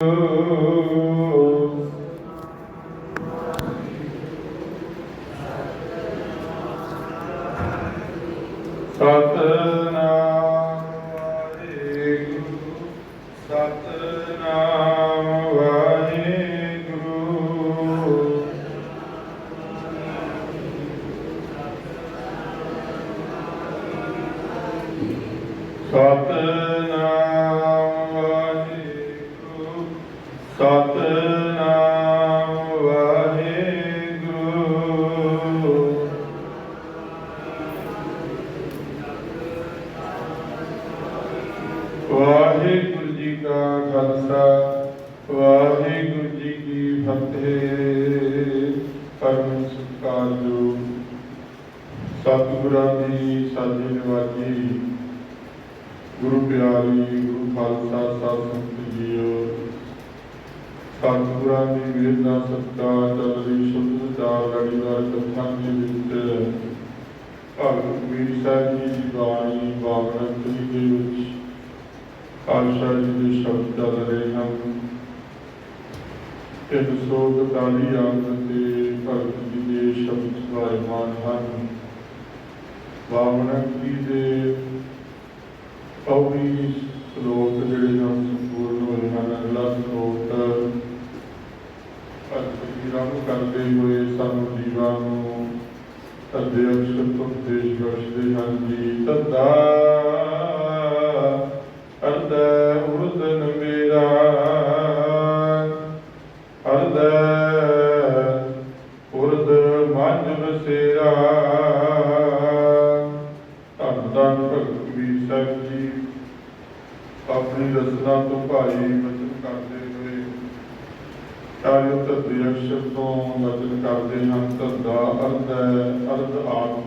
ਸਤ ਵਾਹਿਗੁਰੂ ਜੀ ਕਾ ਖਾਲਸਾ, ਵਾਹਿਗੁਰੂ ਜੀ ਕੀ ਫਤਿਹ। ਪਰਮ ਸਤਿਕਾਰਯੋਗ ਸਤਿਗੁਰਾਂ ਦੀ ਸਾਜੀ ਨਿਵਾਜੀ ਗੁਰੂ ਪਿਆਰੀ, ਗੁਰੂ ਖਾਲਸਾ ਸਾਹਿਬ ਸੰਤ ਜੀਓ। ਸਤਿਗੁਰਾਂ ਦੀ ਮਿਹਰ ਨਾਲ ਸਤਿਕਾਰ ਚੱਲ ਰਹੀ, ਸ਼ੁੱਧ ਲੜੀਵਾਰ ਕਥਾ ਦੇ ਵਿੱਚ। ਭਗਤ ਕਬੀਰ ਸਾਹਿਬ ਜੀ ਦੀ ਬਾਣੀ ਬਾਵਨ ਕਲੀ ਵਿੱਚ ਪਾਤਸ਼ਾਹ ਜੀ ਦੇ ਸ਼ਬਦ ਚੱਲ ਰਹੇ ਹਨ ਤਿੰਨ ਸੌ ਇਕਤਾਲੀ ਅੰਗ ਤੇ ਭਗਤ ਜੀ ਦੇ ਸ਼ਬਦ ਸਵਾਇਮਾਨ ਹਨ ਬਾਵਨ ਜੀ ਦੇ? ਪੌੜੀ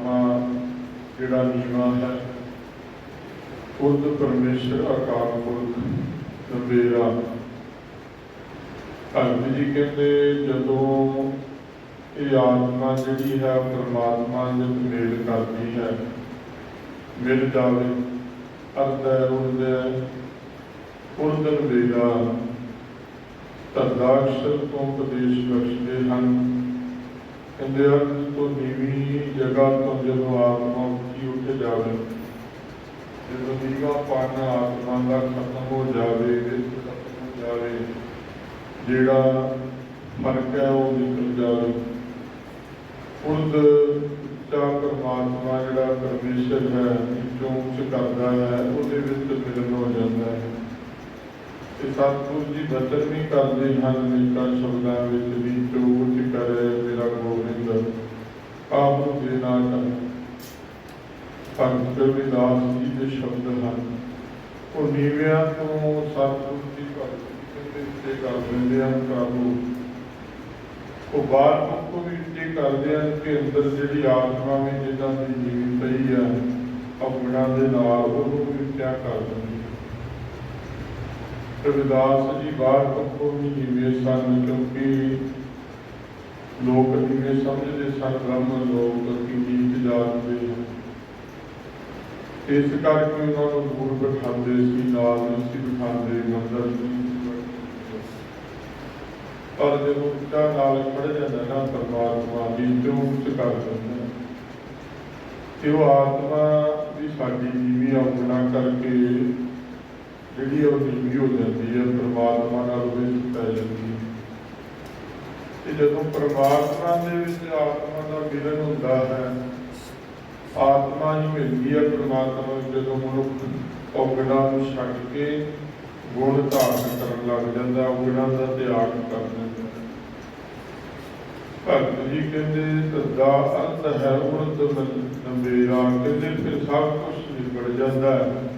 ਆਤਮਾ ਜਿਹੜਾ ਨੀਵਾ ਹੈ ਖੁਦ ਪਰਮੇਸ਼ਰ ਅਕਾਲ ਪੁਰਖ ਨਵੇਰਾ ਭਗਤ ਜੀ ਕਹਿੰਦੇ, ਜਦੋਂ ਇਹ ਆਤਮਾ ਜਿਹੜੀ ਹੈ, ਪਰਮਾਤਮਾ ਨਾਲ ਮੇਲ ਕਰਦੀ ਹੈ, ਮਿਲ ਜਾਵੇ ਅਰਧ ਹੈ ਉਰਦ ਉਰਦਨ ਵੇਲਾ ਤਦਾਕਸ਼ਰ ਤੋਂ ਉਪਦੇਸ਼ ਬਖਸ਼ਦੇ ਹਨ। ਕਹਿੰਦੇ ਹਨ ਤੋਂ ਨੀਵੀਂ ਜਗ੍ਹਾ ਤੋਂ ਜਦੋਂ ਆਤਮਾ ਉੱਚੀ ਉੱਠ ਜਾਵੇ, ਜਦੋਂ ਨੀਵਾ ਪਾਣਾ ਆਤਮਾ ਦਾ ਖਤਮ ਹੋ ਜਾਵੇ ਜਾਵੇ, ਜਿਹੜਾ ਫ਼ਰਕ ਹੈ ਉਹ ਨਿਕਲ ਜਾਵੇ। ਉਰਦ ਉੱਚਾ ਪਰਮਾਤਮਾ ਜਿਹੜਾ ਪਰਮੇਸ਼ਰ ਹੈ ਵਿੱਚੋਂ ਉੱਚ ਕਰਦਾ ਹੈ, ਉਹਦੇ ਵਿੱਚ ਮਿਲਨ ਹੋ ਜਾਂਦਾ ਹੈ। ਤੇ ਸਤਿਗੁਰੂ ਜੀ ਬਚਨ ਵੀ ਕਰਦੇ ਹਨ ਨਿਕਾ ਸ਼ਬਦਾਂ ਵਿੱਚ ਵੀ ਜੋ ਉੱਚ ਕਰੇ। ਆਪ ਦੇ ਨਾਲ ਕਰ। ਭਗਤ ਰਵਿਦਾਸ ਜੀ ਦੇ ਸ਼ਬਦ ਹਨ, ਉਹ ਨੀਵਿਆਂ ਤੋਂ ਸਤਿਗੁਰੂ ਜੀ ਭਗਤ ਦੇ ਉੱਤੇ ਕਰ ਦਿੰਦੇ ਹਨ ਪ੍ਰਭੂ। ਉਹ ਬਾਹਰ ਤੋਂ ਵੀ ਉੱਤੇ ਕਰਦੇ ਹਨ ਕਿ ਅੰਦਰ ਜਿਹੜੀ ਆਤਮਾ ਵੀ ਜਿੱਦਾਂ ਦੀ ਨੀਵੀਂ ਪਈ ਆ ਆਪਣਾ ਦੇ ਨਾਲ ਉਹਨੂੰ ਵੀ ਉੱਚਾ ਕਰ ਦਿੰਦੇ ਰਵਿਦਾਸ ਜੀ ਬਾਹਰ ਪੱਖੋਂ ਵੀ ਨੀਵੇਂ ਸਨ ਕਿਉਂਕਿ ਲੋਕ ਕਿਵੇਂ ਸਮਝਦੇ ਸਨ ਬ੍ਰਹਮ ਲੋਕ ਕਿ ਨੀਚ ਦੇ ਹਨ। ਇਸ ਕਰਕੇ ਉਹਨਾਂ ਨੂੰ ਦੂਰ ਬਿਠਾਉਂਦੇ ਸੀ, ਨਾਲ ਸੀ ਬਿਠਾਉਂਦੇ, ਮੰਦਰ ਪਰ ਜਦੋਂ ਉੱਚਾ ਨਾਲ ਖੜ ਜਾਂਦਾ ਨਾ ਪਰਮਾਤਮਾ ਦੀ ਜੋ ਉੱਚ ਕਰ ਦਿੰਦਾ ਤੇ ਉਹ ਆਤਮਾ ਵੀ ਸਾਡੀ ਨੀਵੀਂ ਆਪਣਾ ਕਰਕੇ ਜਿਹੜੀ ਉਹ ਨੀਵੀਂ ਹੋ ਜਾਂਦੀ ਹੈ, ਪਰਮਾਤਮਾ ਨਾਲ ਉਹਦੇ ਵਿੱਚ ਪੈ ਜਾਂਦੀ ਹੈ। ਤੇ ਜਦੋਂ ਪਰਮਾਤਮਾ ਦੇ ਵਿੱਚ ਆਤਮਾ ਦਾ ਮਿਲਨ ਹੁੰਦਾ ਹੈ, ਆਤਮਾ ਹੀ ਮਿਲਦੀ ਹੈ ਪਰਮਾਤਮਾ ਨੂੰ ਜਦੋਂ ਮਨੁੱਖ ਔਗਣਾ ਨੂੰ ਛੱਡ ਕੇ ਗੁਣ ਧਾਰਨ ਕਰਨ ਲੱਗ ਜਾਂਦਾ, ਔਗਣਾ ਦਾ ਤਿਆਗ ਕਰ ਦਿੰਦਾ ਭਗਤ ਜੀ ਕਹਿੰਦੇ, ਤਦਾ ਅੰਤ ਹੈ ਉਰਤ ਨੰਬੇਰਾ। ਕਹਿੰਦੇ, ਫਿਰ ਸਭ ਕੁਝ ਨਿਬੜ ਜਾਂਦਾ ਹੈ।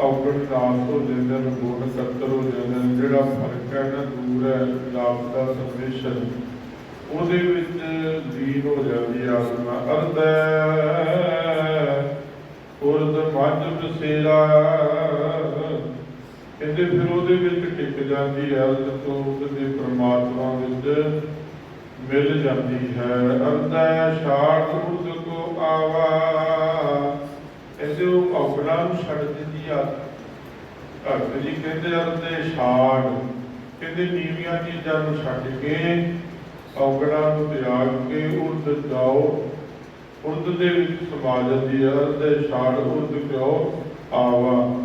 ਔਗਣ ਨਾਸ ਹੋ ਜਾਂਦੇ ਨੇ ਗੁਣ ਹੋ ਜਾਂਦੇ, ਜਿਹੜਾ ਫ਼ਰਕ ਹੈ ਨਾ, ਦੂਰ ਹੈ ਲਾਭ ਦਾ ਸੰਵੇਸ਼ਨ ਉਹਦੇ ਵਿੱਚ ਲੀਨ ਹੋ ਜਾਂਦੀ ਆਤਮਾ। ਅਰਧ ਉਰਦ ਮੱਝ ਬਸੇਰਾ ਕਹਿੰਦੇ ਫਿਰ ਉਹਦੇ ਵਿੱਚ ਟਿਕ ਜਾਂਦੀ ਹੈ, ਅਰਧ ਤੋਂ ਉਹਦੇ ਪ੍ਰਮਾਤਮਾ ਵਿੱਚ ਮਿਲ ਜਾਂਦੀ ਹੈ। ਅਰਧ ਛਾੜ ਉਰਦ ਕੋ ਆਵਾ। ਕਹਿੰਦੇ ਉਹ ਔਗਣਾ ਨੂੰ ਛੱਡ ਦਿੰਦੀ ਆ। ਭਗਤ ਜੀ ਕਹਿੰਦੇ ਅਰਧ ਛਾੜ। ਕਹਿੰਦੇ ਨੀਵੀਆਂ ਚੀਜ਼ਾਂ ਨੂੰ ਛੱਡ ਕੇ ਔਗਣਾ ਨੂੰ ਤਿਆਗ ਕੇ ਉਰਦ ਜਾਓ। ਉਰਦ ਦੇ ਵਿੱਚ ਸਮਾ ਜਾਂਦੀ ਹੈ ਤੇ ਛਾੜ ਉਰਦ ਕਿਉਂ ਆਵਾ?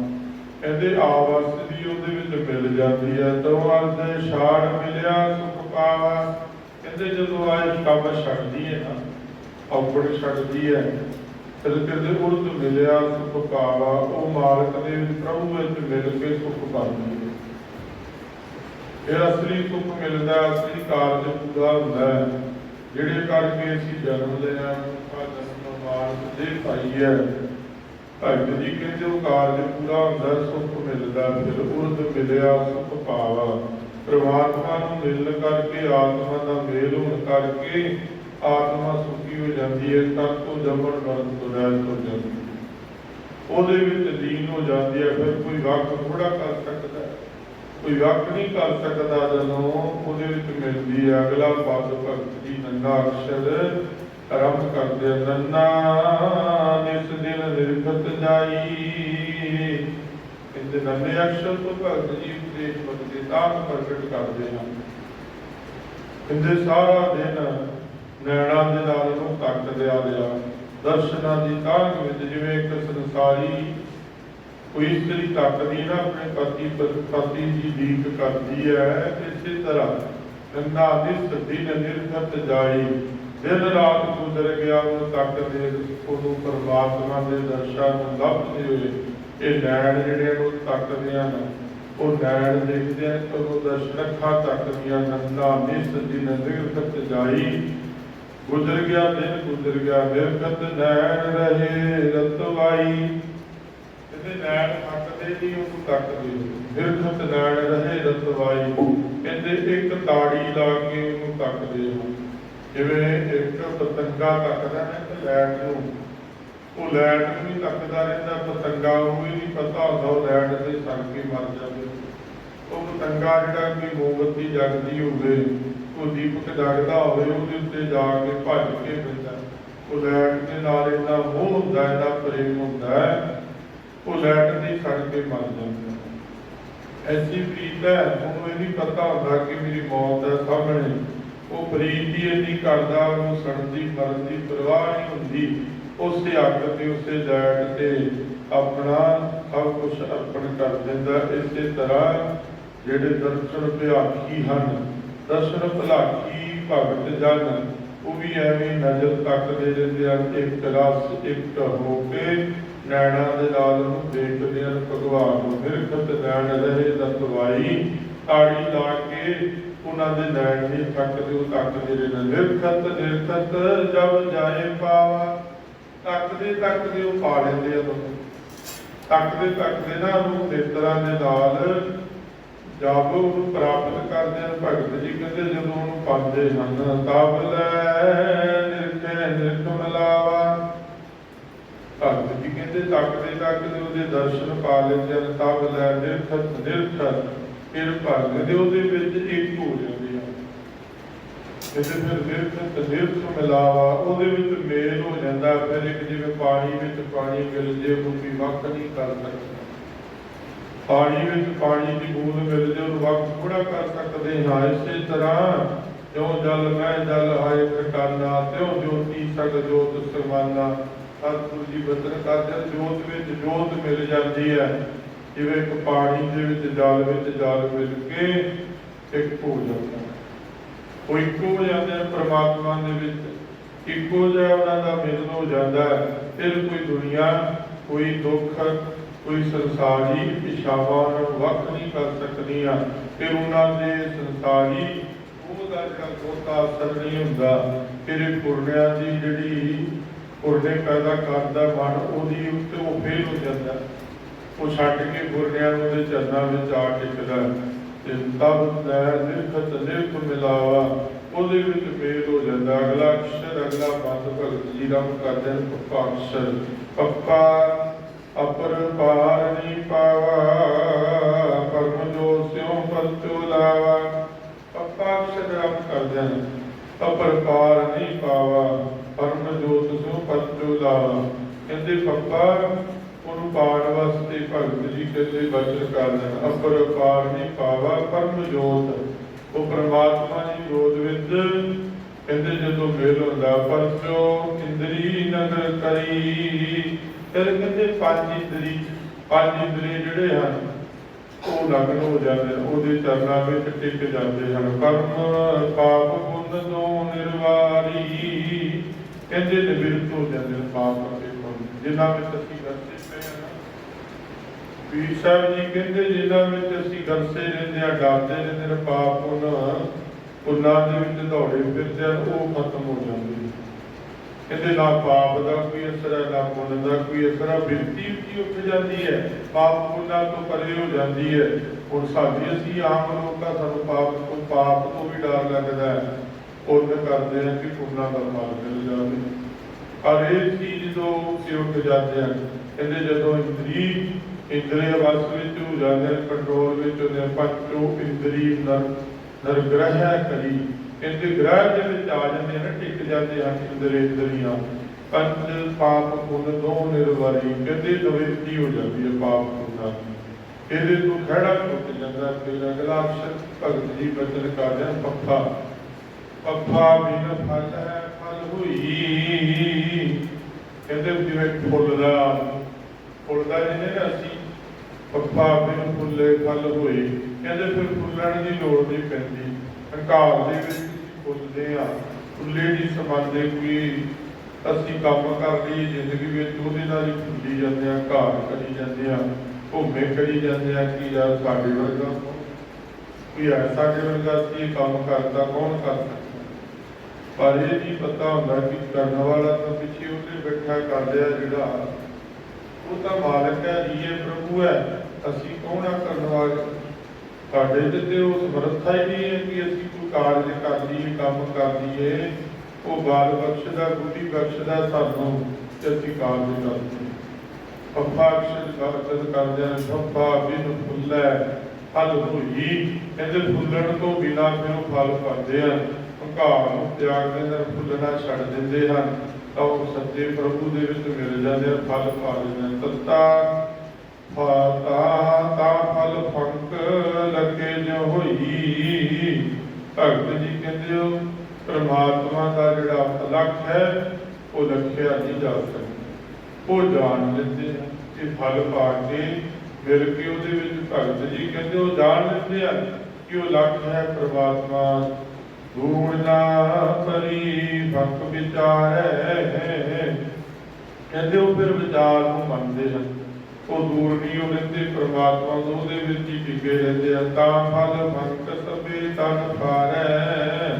ਕਹਿੰਦੇ ਆਵਾਸ ਦੀ ਉਹਦੇ ਵਿੱਚ ਮਿਲ ਜਾਂਦੀ ਹੈ ਤਾਂ ਅਰਧ ਛਾੜ ਮਿਲਿਆ, ਸੁਖ ਪਾਵਾ। ਕਹਿੰਦੇ ਜਦੋਂ ਆਏ ਕੰਮ ਛੱਡਦੀ ਹੈ ਨਾ। ਔਗਣ ਛੱਡਦੀ ਹੈ। ਫਿਰ ਕਹਿੰਦੇ ਮਿਲਿਆ ਸੁਖ ਪਾਵਾ ਉਹ ਮਾਲਕ ਦੇ ਪ੍ਰਭੂ ਵਿੱਚ ਮਿਲ ਕੇ ਸੁਖ ਪਾਉਂਦੀ ਇਹ ਅਸਲੀ ਸੁੱਖ ਮਿਲਦਾ ਅਸਲੀ ਕਾਰਜ ਪੂਰਾ ਹੁੰਦਾ ਜਿਹੜੇ ਕਰਕੇ ਅਸੀਂ ਜਨਮ ਲਿਆ ਕਾ ਜਨਮ ਮਾਰਗ ਦੇ ਪਾਈ ਹੈ। ਭਗਤ ਜੀ ਕਹਿੰਦੇ ਉਹ ਕਾਰਜ ਪੂਰਾ ਹੁੰਦਾ ਹੈ, ਸੁੱਖ ਮਿਲਦਾ ਫਿਰ ਉਰਦ ਮਿਲਿਆ ਸੁਖ ਪਾਵਾ ਪ੍ਰਮਾਤਮਾ ਨੂੰ ਮਿਲਣ ਕਰਕੇ ਆਤਮਾ ਦਾ ਮੇਲ ਹੋਣ ਕਰਕੇ ਆਤਮਾ ਸੁਖੀ ਹੋ ਜਾਂਦੀ ਹੈ ਤਨ ਤੋਂ ਜੰਮਣ ਮਰਨ ਤੋਂ ਰਹਿਤ ਹੋ ਜਾਂਦੀ ਹੈ ਉਹਦੇ ਵਿੱਚ ਲੀਨ ਹੋ ਜਾਂਦੀ ਹੈ, ਫਿਰ ਕੋਈ ਵਕਤ ਥੋੜਾ ਕਰ ਸਕਦਾ ਕੋਈ ਵੱਖ ਨਹੀਂ ਕਰ ਸਕਦਾ ਜਦੋਂ ਉਹਦੇ ਵਿੱਚ ਮਿਲਦੀ ਹੈ, ਅਗਲਾ ਪਦ ਭਗਤ ਜੀ ਨੰਨਾ ਅਕਸ਼ਰ ਆਰੰਭ ਕਰਦੇ ਨੰਨਾ ਨਿਸ ਦਿਨ ਨਿਰਗਤ ਜਾਈ। ਇਹਦੇ ਨੰਨੇ ਅਕਸ਼ਰ ਤੋਂ ਭਗਤ ਜੀ ਉਪਦੇਸ਼ ਬਦਲੇ ਤਾਂ ਪ੍ਰਗਟ ਕਰਦੇ ਹਨ ਇਹਦੇ ਸਾਰਾ ਦਿਨ ਨੈਣਾ ਦੇ ਨਾਲ ਨੂੰ ਤੱਕਦੇ ਆ ਲਿਆ। ਦਰਸ਼ਨਾਂ ਦੀ ਤਾਂਘ ਵਿੱਚ ਜਿਵੇਂ ਇੱਕ ਸੰਸਾਰੀ ਕੋਈ ਇਸਤਰੀ ਤੱਕਦੀ ਨਾ, ਆਪਣੇ ਪਤੀ ਪਤੀ ਦੀ ਲੀਕ ਕਰਦੀ ਹੈ ਇਸੇ ਤਰ੍ਹਾਂ ਗੰਗਾ ਨਿਸ ਦਿਨ ਨਿਰਗਤ ਜਾਈ ਦਿਨ ਰਾਤ ਗੁਜ਼ਰ ਗਿਆ ਉਹ ਤੱਕਦੇ ਉਹਨੂੰ ਪਰਮਾਤਮਾ ਦੇ ਦਰਸ਼ਨ ਲੱਭਦੇ ਹੋਏ। ਇਹ ਨੈਣ ਜਿਹੜੇ ਨੂੰ ਤੱਕਦੇ ਹਨ। ਉਹ ਨੈਣ ਦੇਖਦੇ ਹਨ ਉਹ ਦਰਸ਼ਨ ਤੱਕਦੀਆਂ ਨੰਦਾ ਨਿਸ ਦਿਨ ਨਿਰਗਤ ਜਾਈ ਗੁਜ਼ਰ ਗਿਆ ਦਿਨ ਗੁਜ਼ਰ ਗਿਆ ਨਿਰਗਤ ਨੈਣ ਰਹੇ ਰਤਵਾਈ ਕਹਿੰਦੇ ਨੈਣ ਥੱਕਦੇ ਨਹੀਂ ਉਹਨੂੰ ਤੱਕਦੇ ਨਿਰਖਤ ਨੈਣ ਰਹੇ ਰਤਵਾਈ ਕਹਿੰਦੇ ਇੱਕ ਤਾੜੀ ਲਾ ਕੇ ਉਹਨੂੰ ਤੱਕਦੇ ਹੋ। ਜਿਵੇਂ ਇੱਕ ਪਤੰਗਾ ਤੱਕਦਾ ਹੈ ਤੇ ਲੈਟ ਨੂੰ। ਉਹ ਲੈਟ ਨੂੰ ਵੀ ਤੱਕਦਾ ਰਹਿੰਦਾ, ਪਤੰਗਾ ਨੂੰ ਵੀ ਨਹੀਂ ਪਤਾ ਹੁੰਦਾ, ਉਹ ਲੈਟ ਤੇ ਸੜ ਕੇ ਮਰ ਜਾਵੇ ਉਹ ਪਤੰਗਾ ਜਿਹੜਾ ਕੋਈ ਮੋਮਬੱਤੀ ਜਗਦੀ ਹੋਵੇ ਉਹ ਦੀਪਕ ਜਗਦਾ ਹੋਵੇ, ਉਹਦੇ ਉੱਤੇ ਜਾ ਕੇ ਭੱਜ ਕੇ ਪੈਂਦਾ। ਉਹ ਲੈਟ ਦੇ ਨਾਲ ਇੰਨਾ ਮੋਹ ਹੁੰਦਾ, ਇੰਨਾ ਪ੍ਰੇਮ ਹੁੰਦਾ ਹੈ ਉਹ ਲੈਟ ਦੀ ਸੜ ਕੇ ਮਰ ਜਾਂਦਾ। ਐਸੀ ਪ੍ਰੀਤ ਹੈ, ਉਹਨੂੰ ਇਹ ਨਹੀਂ ਪਤਾ ਹੁੰਦਾ ਕਿ ਮੇਰੀ ਮੌਤ ਹੈ ਸਾਹਮਣੇ। ਉਹ ਪ੍ਰੀਤ ਹੀ ਇੰਨੀ ਕਰਦਾ, ਉਹਨੂੰ ਸੜਦੀ ਮਰਨ ਦੀ ਪਰਵਾਹ ਨਹੀਂ ਹੁੰਦੀ। ਉਸੇ ਅੱਗ ਤੇ, ਉਸੇ ਲੈਟ ਤੇ ਆਪਣਾ ਸਭ ਕੁਝ ਅਰਪਣ ਕਰ ਦਿੰਦਾ। ਇਸੇ ਤਰ੍ਹਾਂ ਜਿਹੜੇ ਦਰਸ਼ਨ ਭਿਆਖੀ ਹਨ ਦਰਸ਼ਨ ਭਲਾਖੀ ਭਗਤ ਜਨ, ਉਹ ਵੀ ਐਵੇਂ ਨਜ਼ਰ ਤੱਕਦੇ ਰਹਿੰਦੇ ਹਨ, ਇੱਕ ਰਸ, ਇੱਕ ਹੋ ਕੇ ਨੈਣਾ ਦੇ ਨਾਲ ਨੂੰ ਦੇਖਦੇ ਹਨ, ਭਗਵਾਨ ਨੂੰ ਨਿਰਖਤ ਨੈਣ ਰਹੇ ਦਤਵਾਈ ਤਾੜੀ ਲਾ ਕੇ ਉਹਨਾਂ ਦੇ ਨੈਣ ਨਹੀਂ ਤੱਕਦੇ, ਉਹ ਤੱਕਦੇ ਰਹਿੰਦੇ ਨਿਰਖਤ ਨਿਰਖਤ ਜਬ ਜਾਏ ਪਾਵਾ ਤੱਕਦੇ ਤੱਕਦੇ ਉਹ ਪਾ ਲੈਂਦੇ ਆ ਉਹਨੂੰ। ਤੱਕਦੇ ਤੱਕਦੇ ਨਾ ਉਹਨੂੰ ਨੇਤਰਾਂ ਦੇ ਨਾਲ ਜਦ ਪ੍ਰਾਪਤ ਕਰਦੇ ਹਨ ਭਗਤ ਜੀ ਕਹਿੰਦੇ ਜਦੋਂ ਉਹਨੂੰ ਪਾਉਂਦੇ ਹਨ ਤਬ ਲੈ ਨਿਰਖੇ ਨਿਰਖਮਲਾਵਾ ਭਗਤ ਜੀ ਕਹਿੰਦੇ ਤੱਕਦੇ ਤੱਕਦੇ ਉਹਦੇ ਦਰਸ਼ਨ ਪਾ ਲੈਂਦੇ ਹਨ ਤਬ ਲੈ ਨਿਰਖਤ ਨਿਰਖਤ ਫਿਰ ਭਗਤ ਦੇ ਉਹਦੇ ਵਿੱਚ ਇੱਕ ਹੋ ਜਾਂਦੇ ਹਨ। ਇਹਦੇ ਫਿਰ ਨਿਰਖਤ ਨਿਰਖ ਮਿਲਾਵਾ, ਉਹਦੇ ਵਿੱਚ ਮੇਲ ਹੋ ਜਾਂਦਾ। ਫਿਰ ਇੱਕ ਜਿਵੇਂ ਪਾਣੀ ਵਿੱਚ ਪਾਣੀ ਮਿਲ ਜੇ ਉਹ ਵੱਖ ਨਹੀਂ ਕਰ ਸਕਦਾ। ਪਾਣੀ ਵਿੱਚ ਪਾਣੀ ਦੀ ਬੂੰਦ ਮਿਲ ਜੇ ਉਹਨੂੰ ਵੱਖ ਥੋੜਾ ਕਰ ਸਕਦੇ ਹਾਂ। ਇਸੇ ਤਰ੍ਹਾਂ ਜੋ ਜਲ ਮੈਂ ਜਲ ਹਾਏ ਖਟਾਨਾ, ਤਿਉ ਜੋਤੀ ਸਗ ਜੋਤ ਸਮਾਨਾ। ਸਤਿਗੁਰੂ ਜੀ ਬਚਨ ਕਰਦੇ ਜੋਤ ਵਿੱਚ ਜੋਤ ਮਿਲ ਜਾਂਦੀ ਹੈ। ਜਿਵੇਂ ਇੱਕ ਪਾਣੀ ਦੇ ਵਿੱਚ ਜਲ ਵਿੱਚ ਜਲ ਮਿਲ ਕੇ ਇੱਕ ਹੋ ਜਾਂਦਾ ਉਹ ਇੱਕੋ ਹੋ ਜਾਂਦੇ ਹਨ ਪ੍ਰਮਾਤਮਾ ਦੇ ਵਿੱਚ। ਇੱਕੋ ਜਿਹਾ ਉਹਨਾਂ ਦਾ ਮਿਲਨ ਹੋ ਜਾਂਦਾ ਫਿਰ ਕੋਈ ਦੁਨੀਆ ਕੋਈ ਦੁੱਖ, ਕੋਈ ਸੰਸਾਰੀ ਇਸ਼ਾਵਾ ਨੂੰ ਵੱਖ ਨਹੀਂ ਕਰ ਸਕਦੀਆਂ। ਫਿਰ ਉਹਨਾਂ ਦੇ ਸੰਸਾਰੀ ਉਹਦਾ ਜਿਹੜਾ ਕੋਤਾ ਅਸਰ ਨਹੀਂ ਹੁੰਦਾ। ਫਿਰ ਇਹ ਪੁਰਨਿਆਂ ਦੀ ਜਿਹੜੀ ਪੁਰਨੇ ਪੈਦਾ ਕਰਦਾ ਮਨ, ਉਹਦੀ ਉੱਤੇ ਉਹ ਫੇਲ ਹੋ ਜਾਂਦਾ। ਉਹ ਛੱਡ ਕੇ ਗੁਰਨਿਆਂ ਨੂੰ ਦੇ ਚਰਨਾਂ ਵਿੱਚ ਆ ਟਿਕਦਾ। ਹੈ। ਤੇ ਤਬ ਲੈ ਨਿਰਖਤ ਨਿਰਖ ਮਿਲਾਵਾ ਉਹਦੇ ਵਿੱਚ ਮੇਲ ਹੋ ਜਾਂਦਾ ਅਗਲਾ ਅਕਸ਼ਰ, ਅਗਲਾ ਬੰਦ ਭਗਤ ਜੀ ਰਾਮ ਕਰਦੇ ਨੇ ਪੱਪਾ ਅਕਸ਼ਰ ਪੱਪਾ ਅਪਰ ਪਾਰ ਨਹੀਂ ਪਾਵਾ, ਪਰਮ ਜੋ ਸਿਉ ਪਰਚੋ ਲਾਵਾ। ਪੱਪਾ ਅਕਸ਼ਰ ਰਾਮ ਕਰਦੇ ਨੇ ਅਪਰ ਪਾਰ ਨਹੀਂ ਪਾਵਾ, ਪਰਮ ਜੋਤ ਸਿਉ ਪਰਚੋ ਲਾਵਾ। ਕਹਿੰਦੇ ਪੱਪਾ ਉਹਨੂੰ ਪਾੜ ਵਾਸਤੇ ਭਗਤ ਜੀ ਕਹਿੰਦੇ ਬਚਨ ਕਰਨ ਅਪਰ ਪਾਰ ਨਹੀਂ ਪਾਵਾ, ਪਰਮ ਜੋਤ ਉਹ ਪ੍ਰਮਾਤਮਾ ਦੀ ਜੋਤ ਵਿੱਚ ਕਹਿੰਦੇ ਜਦੋਂ ਮੇਲ ਹੁੰਦਾ, ਪਰਚੋ ਇੰਦਰੀ ਨਗਰ ਕਰੀ। ਫਿਰ ਕਹਿੰਦੇ ਪੰਜ ਇੰਦਰੀ ਪੰਜ ਇੰਦਰੀ ਜਿਹੜੇ ਹਨ, ਉਹ ਲਗਨ ਹੋ ਜਾਂਦੇ ਨੇ ਉਹਦੇ ਚਰਨਾਂ ਵਿੱਚ ਟਿਕ ਜਾਂਦੇ ਹਨ। ਕਰਮ ਪਾਪ ਪੁੰਨ ਤੋਂ ਨਿਰਵਾਰੀ। ਕਹਿੰਦੇ ਨਿਵਿਰਤ ਹੋ ਜਾਂਦੇ ਪਾਪ ਅਤੇ ਪੁੰਨ, ਜਿਨ੍ਹਾਂ ਵਿੱਚ ਅਸੀਂ ਵੀਰ ਸਾਹਿਬ ਜੀ ਕਹਿੰਦੇ, ਜਿਹਨਾਂ ਵਿੱਚ ਅਸੀਂ ਗਰਸੇ ਰਹਿੰਦੇ ਆ ਡਰਦੇ ਰਹਿੰਦੇ ਨੇ ਪਾਪ ਪੁੰਨ ਪੁੰਨਾਂ ਦੇ ਵਿੱਚ ਦੌੜੇ ਫਿਰਦੇ ਆ ਉਹ ਖਤਮ ਹੋ ਜਾਂਦੇ ਕਹਿੰਦੇ ਨਾ ਪਾਪ ਦਾ ਕੋਈ ਅਸਰ ਹੈ, ਨਾ ਪੁੰਨ ਦਾ ਕੋਈ ਅਸਰ ਹੈ। ਬਿਰਤੀ ਉੱਚੀ ਉੱਠ ਜਾਂਦੀ ਹੈ, ਪਾਪ ਪੁੰਨਾਂ ਤੋਂ ਪਰੇ ਹੋ ਜਾਂਦੀ ਹੈ। ਹੁਣ ਸਾਡੀ ਅਸੀਂ ਆਮ ਲੋਕਾਂ ਸਾਨੂੰ ਪਾਪ ਤੋਂ ਪਾਪ ਤੋਂ ਵੀ ਡਰ ਲੱਗਦਾ ਹੈ। ਪੁੰਨ ਕਰਦੇ ਹਾਂ ਕਿ ਪੁੰਨਾਂ ਦਾ ਫਲ ਮਿਲ ਜਾਵੇ। ਪਰ ਇਹ ਚੀਜ਼ ਤੋਂ ਉੱਚੇ ਉੱਠ ਜਾਂਦੇ ਹਨ ਕਹਿੰਦੇ ਜਦੋਂ ਇੰਦਰੀ ਇੰਦਰੀ ਵਸ ਵਿੱਚ ਹੋ ਕੰਟਰੋਲ ਵਿੱਚ ਹੁੰਦੇ ਹਨ, ਇੰਦਰੀ ਨਰ ਨਰਗ੍ਰਹਿ ਕਰੀ। ਕਹਿੰਦੇ ਗ੍ਰਹਿ ਦੇ ਵਿੱਚ ਆ ਜਾਂਦੇ ਹਨ ਟਿਕ ਜਾਂਦੇ ਹਨ ਇੰਦਰੀ ਇੰਦਰੀਆਂ। ਪੰਜ ਪਾਪ ਪੁੰਨ ਦੋ ਨਿਰਵਾਰੀ। ਕਹਿੰਦੇ ਦਵਿਰਤੀ ਹੋ ਜਾਂਦੀ ਹੈ ਪਾਪ ਪੁੰਨਾਂ ਇਹਦੇ ਤੋਂ ਖੜਾ ਟੁੱਟ ਜਾਂਦਾ ਫਿਰ ਅਗਲਾ ਅਕਸ਼ਰ ਭਗਤ ਜੀ ਬਚਨ ਕਰਦੇ ਹਨ ਪੱਖਾ। ਪੱਖਾ ਬਿਨ ਫਲ ਹੈ ਫਲ ਹੋਈ। ਕਹਿੰਦੇ ਜਿਵੇਂ ਫੁੱਲ ਦਾ ਫੁੱਲ ਦਾ ਜਿਹਨੇ ਨਾ ਅਸੀਂ ਪੱਖਾ ਬਿਨ ਫੁੱਲੇ ਫਲ ਹੋਏ। ਕਹਿੰਦੇ ਫਿਰ ਫੁੱਲਣ ਦੀ ਲੋੜ ਨਹੀਂ ਪੈਂਦੀ। ਹੰਕਾਰ ਦੇ ਵਿੱਚ ਫੁੱਲਦੇ ਆ ਫੁੱਲੇ ਨਹੀਂ ਸਮਾਦੇ ਕੋਈ ਅਸੀਂ ਕੰਮ ਕਰ ਲਈ ਜ਼ਿੰਦਗੀ ਵਿੱਚ ਉਹਦੇ ਨਾਲ ਹੀ ਫੁੱਲੀ ਜਾਂਦੇ ਆ ਘਾਰ ਕਰੀ ਜਾਂਦੇ ਆ ਘੁੰਮੇ ਕਰੀ ਜਾਂਦੇ ਆ ਕਿ ਯਾਰ ਸਾਡੇ ਵਰਗਾ ਕੌਣ? ਕੋਈ ਸਾਡੇ ਵਰਗਾ ਸੀ ਕੰਮ ਕਰਦਾ ਕੌਣ ਕਰ ਸਕਦਾ? ਪਰ ਇਹ ਨਹੀਂ ਪਤਾ ਹੁੰਦਾ ਕਿ ਕਰਨ ਵਾਲਾ ਤਾਂ ਪਿੱਛੇ ਉਹਨੇ ਬੈਠਾ ਕਰ ਲਿਆ ਜਿਹੜਾ ਉਹ ਤਾਂ ਮਾਲਕ ਹੈ, ਜੀ ਪ੍ਰਭੂ ਹੈ। ਅਸੀਂ ਕੌਣ ਕਰਨ ਵਾਲੇ? ਸਾਡੇ ਤੇ ਤੇ ਸਮਰੱਥਾ ਹੀ ਨਹੀਂ ਹੈ ਕਿ ਅਸੀਂ ਕੋਈ ਕਾਰਜ ਕਰ ਲਈਏ, ਕੰਮ ਕਰ ਲਈਏ। ਉਹ ਬਾਲ ਬਖਸ਼ਦਾ ਬੁੱਧੀ ਬਖਸ਼ਦਾ ਸਾਨੂੰ ਤੇ ਅਸੀਂ ਕਾਰਜ ਕਰਦੇ ਪੱਪਾ ਅਕਸ਼ਰ ਕਾਰਜ ਕਰਦੇ ਹਨ, ਪੱਪਾ ਬਿਨ ਫੁੱਲੈ, ਫਲ ਹੋਈ। ਕਹਿੰਦੇ ਫੁੱਲਣ ਤੋਂ ਬਿਨਾ ਫਿਰ ਉਹ ਫਲ ਪਾਉਂਦੇ ਹਨ। ਹੰਕਾਰ ਨੂੰ ਤਿਆਗ ਦੇ ਨਾਲ ਫੁੱਲਣਾ ਛੱਡ ਦਿੰਦੇ ਹਨ। ਤਾਂ ਸੱਚੇ ਪ੍ਰਭੂ ਦੇ ਵਿੱਚ ਮਿਲ ਜਾਂਦੇ ਹਨ ਫਲ ਪਾ ਲੈਂਦੇ ਹਨ ਤਾ ਫਲ ਫੰਕ ਲੱਗੇ ਜੋ ਹੋਈ। ਭਗਤ ਜੀ ਕਹਿੰਦੇ ਹੋ, ਪ੍ਰਮਾਤਮਾ ਦਾ ਜਿਹੜਾ ਲਖ ਹੈ, ਉਹ ਲਖਿਆ ਨਹੀਂ ਜਾ ਸਕਦਾ। ਉਹ ਜਾਣ ਲੈਂਦੇ ਹਨ ਕਿ ਫਲ ਪਾ ਕੇ ਮਿਲ ਕੇ ਉਹਦੇ ਵਿੱਚ ਭਗਤ ਜੀ ਕਹਿੰਦੇ ਉਹ ਜਾਣ ਲੈਂਦੇ ਆ ਕਿ ਉਹ ਲਖ ਹੈ ਪ੍ਰਮਾਤਮਾ ਧੂੜਨਾ ਪਰੀ ਭੰਕ ਵਿਚਾਰੈ। ਕਹਿੰਦੇ ਉਹ ਫਿਰ ਵਿਚਾਰ ਨੂੰ ਮੰਨਦੇ ਹਨ। ਉਹ ਦੂਰ ਨਹੀਂ ਉਹ ਰਹਿੰਦੇ ਪ੍ਰਮਾਤਮਾ ਉਹਦੇ ਵਿੱਚ ਹੀ ਟਿਕੇ ਰਹਿੰਦੇ ਆ ਤਾਂ ਫਲ ਭੰਕ ਸਭੇ ਤਨ ਫਾਰੈ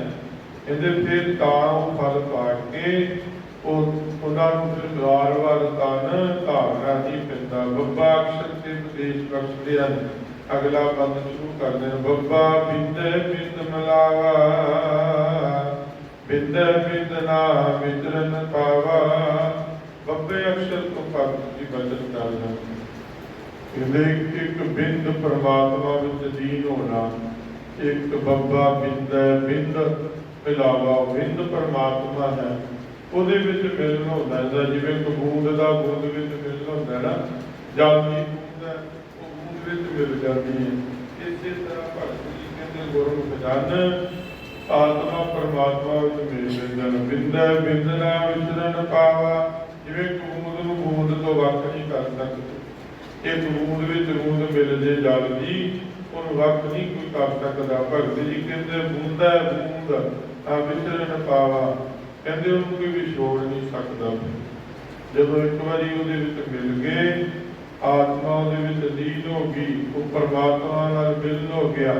ਕਹਿੰਦੇ ਫਿਰ ਤਾਂ ਉਹ ਫਲ ਪਾ ਕੇ ਉਹ ਉਹਨਾਂ ਨੂੰ ਫਿਰ ਵਾਰ-ਵਾਰ ਤਨ ਧਾਰਨਾ ਨਹੀਂ ਪੈਂਦਾ। ਬੱਬਾ ਅਕਸ਼ਰ ਤੇ ਉਪਦੇਸ਼ ਬਖਸ਼ਦੇ ਹਨ। ਅਗਲਾ ਬੰਦ ਸ਼ੁਰੂ ਕਰਦੇ ਹਨ ਬੱਬਾ ਬਿੰਦ ਬਿੰਦ ਮਲਾਵਾ ਬਿੰਦ ਬਿੰਦ ਨਾ ਵਿਚਰਨ ਪਾਵਾ। ਬੱਬੇ ਅਕਸ਼ਰ ਤੋਂ ਭਗਤ ਜੀ ਬਚਨ ਕਰਦਾ ਕਹਿੰਦੇ ਇੱਕ ਬਿੰਦ ਪ੍ਰਮਾਤਮਾ ਵਿੱਚ ਦੀਨ ਹੋਣਾ ਇੱਕ ਬੱਬਾ ਬਿੰਦ ਹੈ, ਬਿੰਦ ਮਿਲਾਵਾ। ਬਿੰਦ ਪ੍ਰਮਾਤਮਾ ਹੈ ਉਹਦੇ ਵਿੱਚ ਮਿਲਣ ਹੁੰਦਾ ਜਿਵੇਂ ਇੱਕ ਦਾ ਬੂੰਦ ਵਿੱਚ ਮਿਲਣ ਹੁੰਦਾ ਨਾ ਜਾਤੀ ਬੂੰਦ ਵਿੱਚ ਇਸੇ ਤਰ੍ਹਾਂ ਭਗਤ ਜੀ ਕਹਿੰਦੇ, ਗੁਰੂ ਖਜ਼ਾਨ ਆਤਮਾ ਪਰਮਾਤਮਾ ਵਿੱਚ ਮਿਲ ਜਾਂਦਾ ਹੈ ਬਿੰਦ ਵਿਚਰਨ ਪਾਵਾ। ਜਿਵੇਂ ਇੱਕ ਨੂੰ ਬੂੰਦ ਤੋਂ ਵੱਖ ਨਹੀਂ ਕਰ ਸਕਦੇ। ਇੱਕ ਬੂੰਦ ਵਿੱਚ ਬੂੰਦ ਮਿਲ ਜੇ ਜਲ ਦੀ, ਉਹਨੂੰ ਵੱਖ ਨਹੀਂ ਕੋਈ ਕਰ ਸਕਦਾ। ਭਗਤ ਜੀ ਕਹਿੰਦੇ, ਬੂੰਦ ਹੈ ਬੂੰਦ ਆ ਵਿਚਰਨ ਪਾਵਾ। ਕਹਿੰਦੇ, ਉਹਨੂੰ ਕੋਈ ਵੀ ਛੋੜ ਨਹੀਂ ਸਕਦਾ। ਜਦੋਂ ਇੱਕ ਵਾਰੀ ਉਹਦੇ ਵਿੱਚ ਮਿਲ ਗਏ ਆਤਮਾ ਉਹਦੇ ਵਿੱਚ ਲੀਨ ਹੋ ਗਈ, ਉਹ ਪਰਮਾਤਮਾ ਨਾਲ ਮਿਲ ਹੋ ਗਿਆ,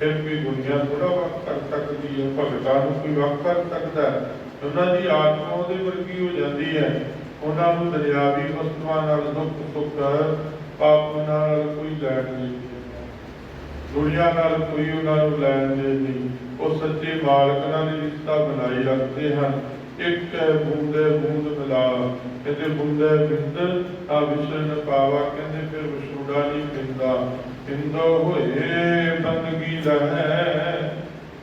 ਫਿਰ ਵੀ ਦੁਨੀਆ ਥੋੜਾ ਵੱਖ ਕਰ ਸਕਦੀ ਹੈ, ਭਗਤਾਂ ਨੂੰ ਕੋਈ ਵੱਖ ਕਰ ਸਕਦਾ ਉਹਨਾਂ ਦੀ ਆਤਮਾ ਉਹਦੇ ਵਰਗੀ ਹੋ ਜਾਂਦੀ ਹੈ? ਉਹਨਾਂ ਨੂੰ ਦਰਿਆਵੀ ਵਸਤੂਆਂ ਨਾਲ ਦੁੱਖ, ਸੁੱਖ, ਪਾਪ ਨਾਲ ਕੋਈ ਲੈਣ ਨਹੀਂ ਦੁਨੀਆ ਨਾਲ ਕੋਈ ਉਹਨਾਂ ਨੂੰ ਲੈਣ ਦੇਣ ਨਹੀਂ। ਉਹ ਸੱਚੇ ਮਾਲਕ ਨਾਲ ਰਿਸ਼ਤਾ ਬਣਾਈ ਰੱਖਦੇ ਹਨ। ਇੱਕ ਹੈ ਬੂੰਦੇ ਮਿਲਾ ਕਹਿੰਦੇ ਬੂੰਦੇ ਬਿੰਦ ਆ ਵਿਸ਼ਰਨ ਪਾਵਾ। ਕਹਿੰਦੇ ਫਿਰ ਵਿਛੋੜਾ ਨਹੀਂ ਪਿੰਦਾ। ਪਿੰਦੋ ਹੋਏ, ਬੰਦਗੀ ਲਹੈ।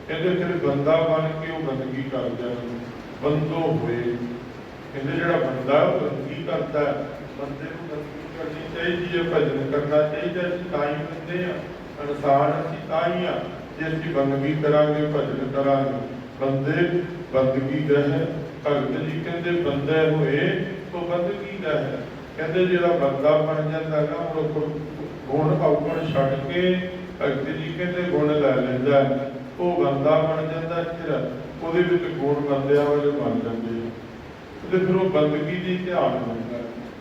ਕਹਿੰਦੇ ਫਿਰ ਬੰਦਾ ਬਣ ਕੇ ਉਹ ਬੰਦਗੀ ਕਰ ਬੰਦੋ ਹੋਏ। ਕਹਿੰਦੇ ਜਿਹੜਾ ਬੰਦਾ ਉਹ ਬੰਦਗੀ ਕਰਦਾ ਬੰਦੇ ਨੂੰ ਬੰਦਗੀ ਕਰਨੀ ਚਾਹੀਦੀ ਹੈ, ਭਜਨ ਕਰਨਾ ਚਾਹੀਦਾ ਅਸੀਂ ਤਾਂ ਹੀ ਬੰਦੇ ਆ ਇਨਸਾਨ ਅਸੀਂ ਤਾਂ ਹੀ ਆ ਜੇ ਅਸੀਂ ਬੰਦਗੀ ਕਰਾਂਗੇ, ਭਜਨ ਕਰਾਂਗੇ। ਬੰਦੇ ਬੰਦਗੀ ਗਹਿ ਭਗਤ ਜੀ ਕਹਿੰਦੇ ਬੰਦੇ ਹੋਏ ਤੋ ਬੰਦਗੀ ਗਹਿ ਕਹਿੰਦੇ ਜਿਹੜਾ ਬੰਦਾ ਬਣ ਜਾਂਦਾ ਨਾ, ਉਹ ਗੁਣ- ਔਗਣ ਛੱਡ ਕੇ ਭਗਤ ਜੀ ਕਹਿੰਦੇ ਗੁਣ ਲੈ ਲੈਂਦਾ। ਉਹ ਬੰਦਾ ਬਣ ਜਾਂਦਾ ਫਿਰ ਉਹਦੇ ਵਿੱਚ ਗੁਣ ਬੰਦਿਆਂ ਵਾਲੇ ਬਣ ਜਾਂਦੇ ਆ। ਤੇ ਫਿਰ ਉਹ ਬੰਦਗੀ ਦੀ ਧਿਆਨ ਹੁੰਦਾ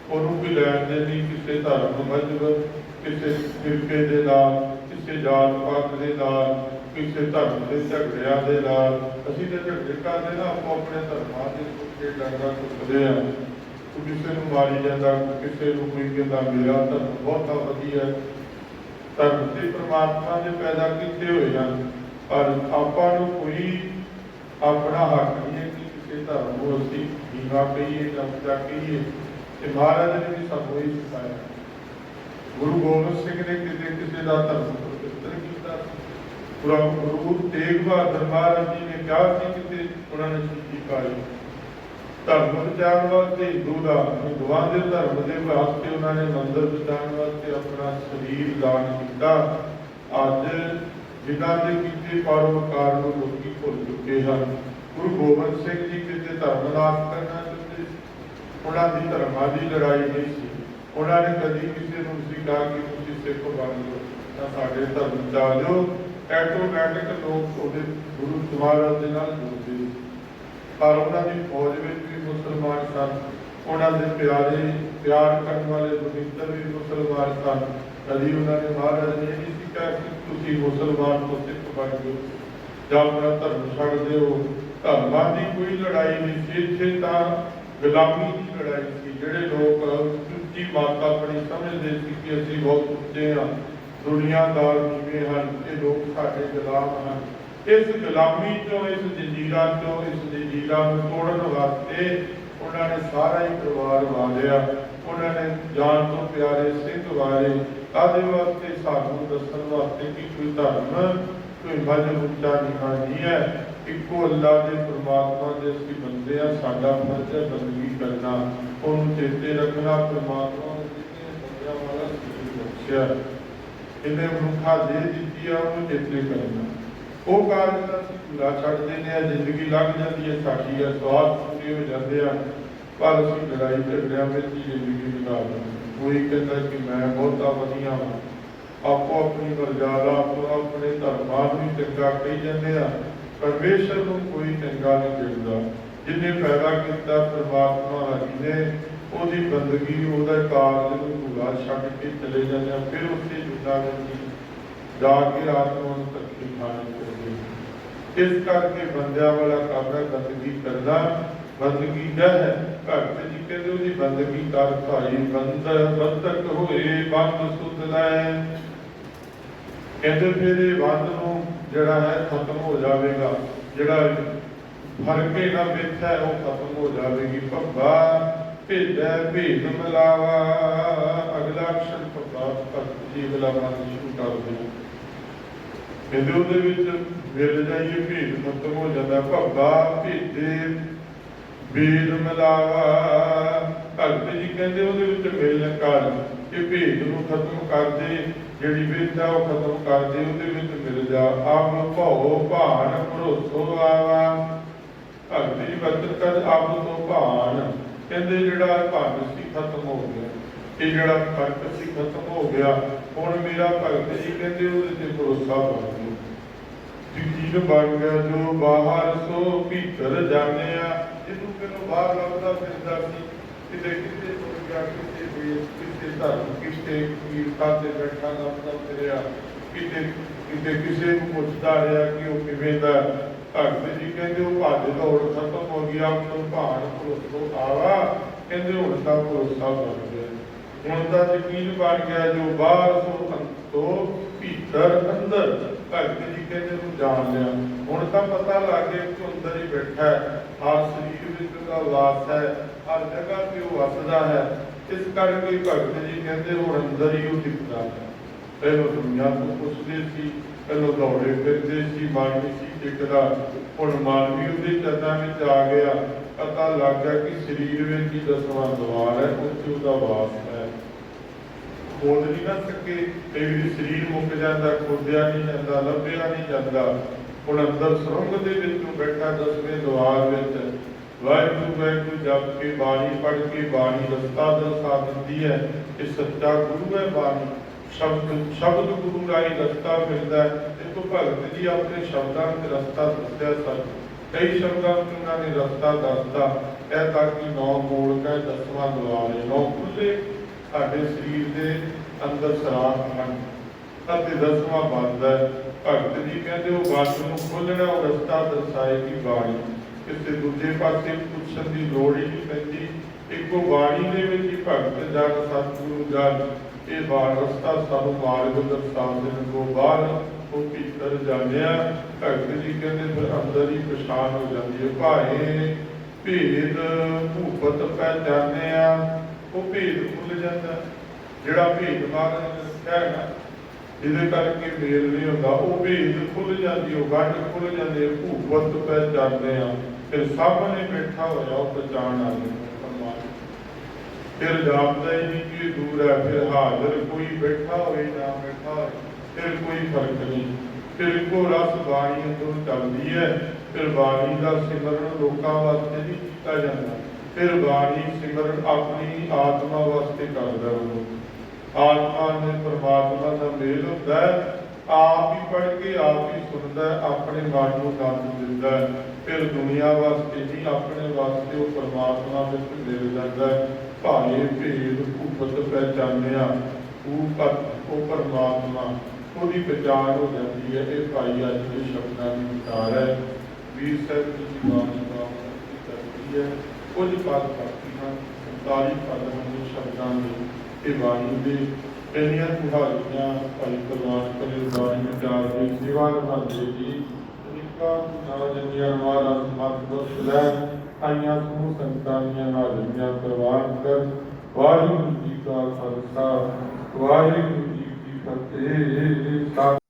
ਉਹਨੂੰ ਵੀ ਲੈਣ ਦੇ ਨਹੀਂ, ਕਿਸੇ ਧਰਮ ਮਜ਼ਹਬ ਕਿਸੇ ਫਿਰਕੇ ਦੇ ਨਾਲ, ਕਿਸੇ ਜਾਤ ਪਾਤ ਦੇ ਨਾਲ ਕਿਸੇ ਧਰਮ ਦੇ ਝਗੜਿਆਂ ਦੇ ਨਾਲ, ਅਸੀਂ ਤਾਂ ਝਗੜੇ ਕਰਦੇ ਨਾ, ਆਪੋ ਆਪਣੇ ਧਰਮਾਂ ਦੇ ਉੱਤੇ ਡੰਗਾ ਕੁੱਟਦੇ ਆ ਕੋਈ ਕਿਸੇ ਨੂੰ ਮਾਰੀ ਜਾਂਦਾ ਕਿਸੇ ਨੂੰ ਕੋਈ ਕਹਿੰਦਾ, ਮੇਰਾ ਧਰਮ ਬਹੁਤਾ ਵਧੀਆ ਧਰਮ ਤੇ ਪ੍ਰਮਾਤਮਾ ਨੇ ਪੈਦਾ ਕੀਤੇ ਹੋਏ ਹਨ, ਪਰ ਆਪਾਂ ਨੂੰ ਕੋਈ ਆਪਣਾ ਹੱਕ ਨਹੀਂ ਹੈ ਕਿ ਕਿਸੇ ਧਰਮ ਨੂੰ ਅਸੀਂ ਨੀਵਾ ਕਹੀਏ ਜਾਂ ਉੱਚਾ ਕਹੀਏ। ਤੇ ਮਹਾਰਾਜ ਨੇ ਵੀ ਸਾਨੂੰ ਇਹ ਸਿਖਾਇਆ। ਗੁਰੂ ਗੋਬਿੰਦ ਸਿੰਘ ਨੇ ਕਿਤੇ ਕਿਸੇ ਦਾ ਧਰਮ ਗੁਰੂ ਗੁਰੂ ਤੇਗ ਬਹਾਦਰ ਮਹਾਰਾਜ ਜੀ ਨੇ ਕਿਹਾ ਸੀ ਕਿਤੇ ਉਹਨਾਂ ਨੇ ਸਿੱਖੀ ਪਾਈ। ਧਰਮ ਪ੍ਰਚਾਰ ਵਾਸਤੇ ਹਿੰਦੂ ਦਾ ਹਿੰਦੂਆਂ ਦੇ ਧਰਮ ਦੇ ਵਾਸਤੇ ਉਹਨਾਂ ਨੇ ਮੰਦਰ ਬਚਾਉਣ ਵਾਸਤੇ ਆਪਣਾ ਸਰੀਰ ਦਾਨ ਕੀਤਾ। ਅੱਜ ਜਿਨ੍ਹਾਂ ਦੇ ਕੀਤੇ ਪਰਉਪਕਾਰ ਨੂੰ ਲੋਕੀ ਭੁੱਲ ਚੁੱਕੇ ਹਨ। ਗੁਰੂ ਗੋਬਿੰਦ ਸਿੰਘ ਜੀ ਕਿਤੇ ਧਰਮ ਨਾਸ਼ ਕਰਨਾ ਚਾਹੁੰਦੇ ਉਹਨਾਂ ਦੀ ਧਰਮਾਂ ਦੀ ਲੜਾਈ ਨਹੀਂ ਸੀ। ਉਹਨਾਂ ਨੇ ਕਦੀ ਕਿਸੇ ਨੂੰ ਨਹੀਂ ਕਿਹਾ ਕਿ ਤੁਸੀਂ ਸਿੱਖ ਬਣ ਜਾਓ, ਤਾਂ ਸਾਡੇ ਧਰਮ ਚ ਆ ਜਾਓ ਐਟੋਮੈਟਿਕ ਲੋਕ ਉਹਦੇ ਗੁਰੂ ਮਹਾਰਾਜ ਦੇ ਨਾਲ ਜੁੜਦੇ ਪਰ ਉਹਨਾਂ ਦੀ ਫੌਜ ਵਿੱਚ ਵੀ ਮੁਸਲਮਾਨ ਸਨ। ਉਹਨਾਂ ਦੇ ਪਿਆਰੇ, ਪਿਆਰ ਕਰਨ ਵਾਲੇ ਬੁਨਿੱਤਰ ਵੀ ਮੁਸਲਮਾਨ ਸਨ। ਕਦੀ ਉਹਨਾਂ ਨੇ ਮਹਾਰਾਜ ਨੇ ਇਹ ਨਹੀਂ ਸੀ ਕਿਹਾ ਕਿ ਤੁਸੀਂ ਮੁਸਲਮਾਨ ਤੋਂ ਸਿੱਖ ਬਣ ਜਾਓ। ਜਾਂ ਆਪਣਾ ਧਰਮ ਛੱਡ ਦਿਓ। ਧਰਮਾਂ ਦੀ ਕੋਈ ਲੜਾਈ ਨਹੀਂ ਸੀ। ਇੱਥੇ ਤਾਂ ਗੁਲਾਮੀ ਦੀ ਲੜਾਈ ਸੀ। ਜਿਹੜੇ ਲੋਕ ਦੂਜੀ ਮਾਤਾ ਆਪਣੀ ਸਮਝਦੇ ਸੀ ਕਿ ਅਸੀਂ ਬਹੁਤ ਉੱਚੇ ਹਾਂ। ਦੁਨੀਆਦਾਰ ਜਿਵੇਂ ਹਨ, ਇਹ ਲੋਕ ਸਾਡੇ ਗੁਲਾਮ ਹਨ। ਇਸ ਗੁਲਾਮੀ ਤੋਂ ਇਸ ਜੰਜੀਰਾਂ ਤੋਂ ਇਸ ਜੰਜੀਰਾਂ ਨੂੰ ਤੋੜਨ ਵਾਸਤੇ ਉਹਨਾਂ ਨੇ ਸਾਰਾ ਹੀ ਪਰਿਵਾਰ ਵਾਲਿਆ ਉਹਨਾਂ ਨੇ ਜਾਨ ਤੋਂ ਪਿਆਰੇ ਸਿੰਘ ਵਾਲੇ ਆਦੇ ਵਾਸਤੇ? ਸਾਨੂੰ ਦੱਸਣ ਵਾਸਤੇ ਕਿ ਕੋਈ ਧਰਮ, ਕੋਈ ਮਜ਼ਹਬ ਉੱਚਾ ਨਿਕਾ ਨਹੀਂ ਹੈ। ਇੱਕੋ ਅੱਲਾ ਦੇ ਪ੍ਰਮਾਤਮਾ ਦੇ ਅਸੀਂ ਬੰਦੇ ਆ ਸਾਡਾ ਫਰਜ਼ ਹੈ ਬੰਦਗੀ ਕਰਨਾ। ਉਹਨੂੰ ਚੇਤੇ ਰੱਖਣਾ, ਪ੍ਰਮਾਤਮਾ ਨੇ ਜਿੱਤੇ ਬੰਦਿਆਂ ਵਾਲਾ ਸਰੀਰ ਬਖਸ਼ਿਆ। ਇਹਨੇ ਮਨੁੱਖਾ ਦੇ ਦਿੱਤੀ ਆ, ਉਹਨੂੰ ਚੇਤੇ ਕਰਨਾ ਉਹ ਕਾਰਨ ਅਸੀਂ ਪੂਰਾ ਛੱਡ ਦਿੰਦੇ ਆ, ਜ਼ਿੰਦਗੀ ਲੰਘ ਜਾਂਦੀ ਹੈ ਸਾਡੀ ਆ, ਸਵਾਦ ਪੂਰੇ ਹੋ ਜਾਂਦੇ ਆ। ਪਰ ਅਸੀਂ ਲੜਾਈ ਝਗੜਿਆਂ ਵਿੱਚ ਹੀ ਜ਼ਿੰਦਗੀ ਬਿਤਾ ਦਿੰਦੇ ਕੋਈ ਕਹਿੰਦਾ ਕਿ ਮੈਂ ਬਹੁਤਾ ਵਧੀਆ ਹਾਂ ਆਪੋ ਆਪਣੀ ਮਰਜ਼ਾਦਾ ਆਪੋ ਆਪਣੇ ਧਰਮਾਂ ਨੂੰ ਚੰਗਾ ਕਹੀ ਜਾਂਦੇ ਆ। ਪਰਮੇਸ਼ਰ ਨੂੰ ਕੋਈ ਚੰਗਾ ਨਹੀਂ ਦਿੰਦਾ। ਜਿਹਨੇ ਪੈਦਾ ਕੀਤਾ, ਪਰਮਾਤਮਾ ਹਰੀ ਨੇ ਉਹਦੀ ਬੰਦਗੀ ਉਹਦਾ ਕਾਰਜ ਨੂੰ ਪੂਰਾ ਛੱਡ ਕੇ ਚਲੇ ਜਾਂਦੇ ਆ, ਫਿਰ ਉੱਥੇ ਜੁਦਾ ਜਾ ਕੇ ਆਤਮਾ ਨੂੰ ਤੱਕੀ ਖਾਣੇ ਚਾਹੀਦੇ ਇਸ ਕਰਕੇ ਬੰਦਿਆਂ ਵਾਲਾ ਕੰਮ ਬੰਦਗੀ ਕਰਨਾ। ਬੰਦਗੀ ਦਾ ਹੈ ਭਗਤ ਜੀ ਕਹਿੰਦੇ ਉਹਦੀ ਬੰਦਗੀ ਕਰ ਭਾਈ ਬੰਦਰ ਬੰਦਕ ਹੋਏ, ਬੰਦ ਸੁਧ ਲੈ ਕਹਿੰਦੇ ਫਿਰ ਇਹ ਬੰਦ ਨੂੰ ਜਿਹੜਾ ਹੈ, ਖਤਮ ਹੋ ਜਾਵੇਗਾ। ਜਿਹੜਾ ਫਰਕੇ ਨਾ ਵਿੱਚ ਹੈ ਉਹ ਖਤਮ ਹੋ ਜਾਵੇਗੀ। ਭੱਬਾ ਭੇਜੈ ਭੇਦ ਮਿਲਾਵਾ, ਅਗਲਾ ਅਕਸ਼ਰ ਭੱਬਾ ਭਗਤ ਜੀ ਅਗਲਾ ਬੰਦ ਸ਼ੁਰੂ ਕਰ ਦਿਓ। ਕਹਿੰਦੇ ਉਹਦੇ ਵਿੱਚ ਮਿਲ ਜਾਈਏ ਭੇਦ ਖਤਮ ਹੋ ਜਾਂਦਾ ਭੱਬਾ ਭੇਜੇ ਭੇਦ ਮਿਲਾਵਾ। ਭਗਤ ਜੀ ਕਹਿੰਦੇ ਉਹਦੇ ਵਿੱਚ ਮਿਲ ਕਰ ਇਹ ਭੇਦ ਨੂੰ ਖਤਮ ਕਰ ਦੇ, ਜਿਹੜੀ ਵਿਦਿਆ ਉਹ ਖਤਮ ਕਰ ਦੇ, ਉਹਦੇ ਵਿੱਚ ਮਿਲ ਜਾ। ਆਪ ਭਉ ਭਾਨ ਭਰੋਸੋ ਆਵਾ। ਭਗਤ ਜੀ ਬਚਨ ਕਰ, ਆਪ ਤੋਂ ਭਾਨ ਕਹਿੰਦੇ ਜਿਹੜਾ ਭੰਗ ਸੀ ਖਤਮ ਹੋ ਗਿਆ। ਇਹ ਜਿਹੜਾ ਫ਼ਰਕ ਸੀ ਖਤਮ ਹੋ ਗਿਆ, ਹੁਣ ਮੇਰਾ ਭਗਤ ਜੀ ਕਹਿੰਦੇ ਉਹਦੇ ਤੇ ਭਰੋਸਾ ਬਣ ਗਿਆ। ਯਕੀਨ ਬਣ ਗਿਆ, ਜੋ ਬਾਹਰ ਸੋ ਭੀਤਰ ਜਾਣਿਆ। ਜਿਹਨੂੰ ਕਿਨੂੰ ਬਾਹਰ ਲੱਭਦਾ ਫਿਰਦਾ ਸੀ। ਕਿਤੇ ਕਿਤੇ ਤੁਰ ਗਿਆ, ਕਿਤੇ ਵੀ ਕਿਤੇ ਧਰਮ, ਕਿਤੇ ਕੀਰਤਾ ਤੇ ਬੈਠਾ ਲੱਭਦਾ ਫਿਰਿਆ। ਕਿਤੇ ਕਿਤੇ ਕਿਸੇ ਨੂੰ ਪੁੱਛਦਾ ਰਿਹਾ ਕਿ ਉਹ ਕਿਵੇਂ ਦਾ ਭਗਤ ਜੀ ਕਹਿੰਦੇ ਉਹ ਭੱਜ ਦੌੜ ਖਤਮ ਹੋ ਗਿਆ ਉਹ ਭਾਣ ਭਰੋਸੋ ਆਵਾ ਕਹਿੰਦੇ ਹੁਣ ਤਾਂ ਭਰੋਸਾ ਬਣ ਗਿਆ ਹੁਣ ਤਾਂ ਯਕੀਨ ਬਣ ਗਿਆ ਜੋ ਬਾਹਰ ਸੋ ਅੰਤੋ ਭੀਤਰ ਅੰਦਰ। ਭਗਤ ਜੀ ਕਹਿੰਦੇ ਨੂੰ ਜਾਣ ਲਿਆ। ਹੁਣ ਤਾਂ ਪਤਾ ਲੱਗ ਗਿਆ ਕਿ ਅੰਦਰ ਹੀ ਬੈਠਾ ਹੈ। ਹਰ ਸਰੀਰ ਵਿੱਚ ਉਹਦਾ ਵਾਸ ਹੈ, ਹਰ ਜਗ੍ਹਾ ਤੇ ਉਹ ਵਸਦਾ ਹੈ। ਇਸ ਕਰਕੇ ਭਗਤ ਜੀ ਕਹਿੰਦੇ ਹੁਣ ਅੰਦਰ ਹੀ ਉਹ ਦਿਖਦਾ ਹੈ। ਪਹਿਲਾਂ ਦੁਨੀਆ ਤੋਂ ਪੁੱਛਦੇ ਸੀ ਪਹਿਲਾਂ ਦੌੜੇ ਫਿਰਦੇ ਸੀ ਮਨ ਸੀ ਟਿਕਦਾ ਹੁਣ ਮਨ ਵੀ ਉਹਦੇ ਚਰਨਾਂ ਵਿੱਚ ਆ ਗਿਆ। ਪਤਾ ਲੱਗ ਕਿ ਸਰੀਰ ਵਿੱਚ ਹੀ ਦਸਵਾਂ ਦਵਾਰ ਹੈ ਉੱਥੇ ਉਹਦਾ ਵਾਸ ਹੈ। ਖੋਦ ਨਹੀਂ ਨਾ ਸਕੇ, ਕਈ ਵਾਰੀ ਸਰੀਰ ਮੁੱਕ ਜਾਂਦਾ, ਖੋਦਿਆ ਨਹੀਂ ਜਾਂਦਾ, ਲੱਭਿਆ ਨਹੀਂ ਜਾਂਦਾ। ਹੁਣ ਅੰਦਰ ਸੁਰੰਗ ਦੇ ਵਿੱਚ ਬੈਠਾ ਦਸਵੇਂ ਦਵਾਰ ਵਿੱਚ, ਵਾਹਿਗੁਰੂ ਵਾਹਿਗੁਰੂ, ਜਪ ਕੇ ਬਾਣੀ ਪੜ੍ਹ ਕੇ ਬਾਣੀ ਰਸਤਾ ਦਰਸਾ ਦਿੰਦੀ ਹੈ ਇਹ ਸੱਚਾ ਗੁਰੂ ਹੈ ਬਾਣੀ। ਸ਼ਬਦ ਸ਼ਬਦ ਗੁਰੂ ਰਾਈ ਰਸਤਾ ਮਿਲਦਾ ਹੈ, ਇਹ ਤੋਂ ਭਗਤ ਜੀ ਆਪਣੇ ਸ਼ਬਦਾਂ ਵਿੱਚ ਰਸਤਾ ਦੱਸਿਆ ਸਨ। ਕਈ ਸ਼ਬਦਾਂ ਵਿੱਚ ਉਹਨਾਂ ਨੇ ਰਸਤਾ ਦੱਸਦਾ ਇਹ ਤਾਂ ਕਿ ਨੌ ਮੋੜ ਕੇ ਦਸਵਾਂ ਦਵਾਰੇ ਨੌ ਖੁੱਲੇ ਸਾਡੇ ਸਰੀਰ ਦੇ ਅੰਦਰ ਸਰਾਖ ਹਨ। ਅਤੇ ਦਸਵਾਂ ਬੰਦ ਹੈ। ਭਗਤ ਜੀ ਕਹਿੰਦੇ, ਉਹ ਬੰਦ ਨੂੰ ਖੋਲਣਾ ਉਹ ਰਸਤਾ ਦਰਸਾਏਗੀ ਬਾਣੀ। ਕਿਸੇ ਦੂਜੇ ਪਾਸੇ ਪੁੱਛਣ ਦੀ ਲੋੜ ਹੀ ਨਹੀਂ ਪੈਂਦੀ। ਇੱਕੋ ਬਾਣੀ ਦੇ ਵਿੱਚ ਹੀ ਭਗਤ ਜਨ ਸਤਿਗੁਰੂ ਜਨ ਇਹ ਬਾਣ ਰਸਤਾ ਸਾਨੂੰ ਮਾਰਗ ਦਰਸਾ ਦੇਣ ਕੋ ਬਾਹਰ ਉਹ ਭੀਤਰ ਜਾਣਿਆ ਭਗਤ ਜੀ ਕਹਿੰਦੇ ਫਿਰ ਅੰਦਰ ਹੀ ਪਛਾਣ ਹੋ ਜਾਂਦੀ ਹੈ। ਭਾਏ ਭੇਦ ਭੂਪਤ ਪਹਿਚਾਨਿਆ ਉਹ ਭੇਦ ਭੁੱਲ ਜਾਂਦਾ ਜਿਹੜਾ ਭੇਦ ਮਾਰਨ ਨੇ ਦੱਸਿਆ ਕਰਕੇ ਮੇਲ ਨਹੀਂ ਹੁੰਦਾ, ਉਹ ਭੇਦ ਖੁੱਲ ਜਾਂਦੀ, ਉਹ ਗੱਡ ਖੁੱਲ ਜਾਂਦੇ, ਭੂਪਤ ਪਹਿਚਾਨਦੇ ਆ। ਫਿਰ ਸਭ ਨੇ ਬੈਠਾ ਹੋਇਆ, ਉਹ ਪਛਾਣ ਆ ਜਾਂਦਾ। ਫਿਰ ਜਾਪਦਾ ਹੀ ਨਹੀਂ ਕਿ ਦੂਰ ਹੈ, ਫਿਰ ਹਾਜ਼ਰ ਕੋਈ ਬੈਠਾ ਹੋਵੇ ਨਾ ਬੈਠਾ ਹੋਵੇ, ਫਿਰ ਕੋਈ ਫ਼ਰਕ ਨਹੀਂ। ਫਿਰ ਇੱਕੋ ਰਸ ਬਾਣੀ ਅੰਦਰੋਂ ਚੱਲਦੀ ਹੈ, ਫਿਰ ਬਾਣੀ ਦਾ ਸਿਮਰਨ ਲੋਕਾਂ ਵਾਸਤੇ ਵੀ ਕੀਤਾ ਜਾਂਦਾ ਫਿਰ ਬਾਣੀ ਸਿਮਰਨ ਆਪਣੀ ਆਤਮਾ ਵਾਸਤੇ ਕਰਦਾ ਉਹ ਆਤਮਾ ਨੇ ਪਰਮਾਤਮਾ ਦਾ ਮੇਲ ਹੁੰਦਾ ਹੈ ਆਪ ਹੀ ਪੜ੍ਹ ਕੇ ਆਪ ਹੀ ਸੁਣਦਾ ਆਪਣੇ ਮਨ ਨੂੰ ਆਨੰਦ ਦਿੰਦਾ ਫਿਰ ਦੁਨੀਆ ਵਾਸਤੇ ਨਹੀਂ ਆਪਣੇ ਵਾਸਤੇ ਉਹ ਪਰਮਾਤਮਾ ਵਿੱਚ ਮਿਲ ਜਾਂਦਾ ਹੈ। ਭੇਦ, ਭੂਪਤ ਪਹਿਚਾਨਿਆ, ਉਹ ਪਰ, ਉਹ ਪਰਮਾਤਮਾ, ਉਹਦੀ ਪਛਾਣ ਹੋ ਜਾਂਦੀ ਹੈ। ਇਹ ਭਾਈ ਅੱਜ ਦੇ ਸ਼ਬਦਾਂ ਦੀ ਵਿਚਾਰ ਹੈ। ਵੀਰ ਸਾਹਿਬ ਜੀ ਦੀ ਬਾਣੀ ਬਾਣੀ ਕਰਦੀ ਹੈ। ਕੁਝ ਪਦ ਬਾਕੀ ਹਨ 47 ਪਦ ਹਨ ਸ਼ਬਦਾਂ ਦੇ, ਇਹ ਬਾਣੀ ਦੇ। ਇੰਨੀਆਂ ਤੁਹਾਡੀਆਂ ਭਾਈ ਕੁਰਬਾਨ ਕਰੇ, ਬਾਣੀ ਵਿਚਾਰ ਦੀ ਸੇਵਾ ਨਿਭਾਉਂਦੇ ਜੀ। ਅਨੇਕਾਂ ਨਾਲ ਜੰਗੀਆਂ ਵਾਲਾ ਮਤ ਬਖਸ਼ ਲੈ, ਆਈਆਂ ਸਮੂਹ ਸੰਤਾਂ ਦੀਆਂ ਹਾਜ਼ਰੀਆਂ ਪ੍ਰਵਾਨ ਕਰ। ਵਾਹਿਗੁਰੂ ਜੀ ਕਾ ਖਾਲਸਾ, ਵਾਹਿਗੁਰੂ ਜੀ ਕੀ ਫਤਿਹ।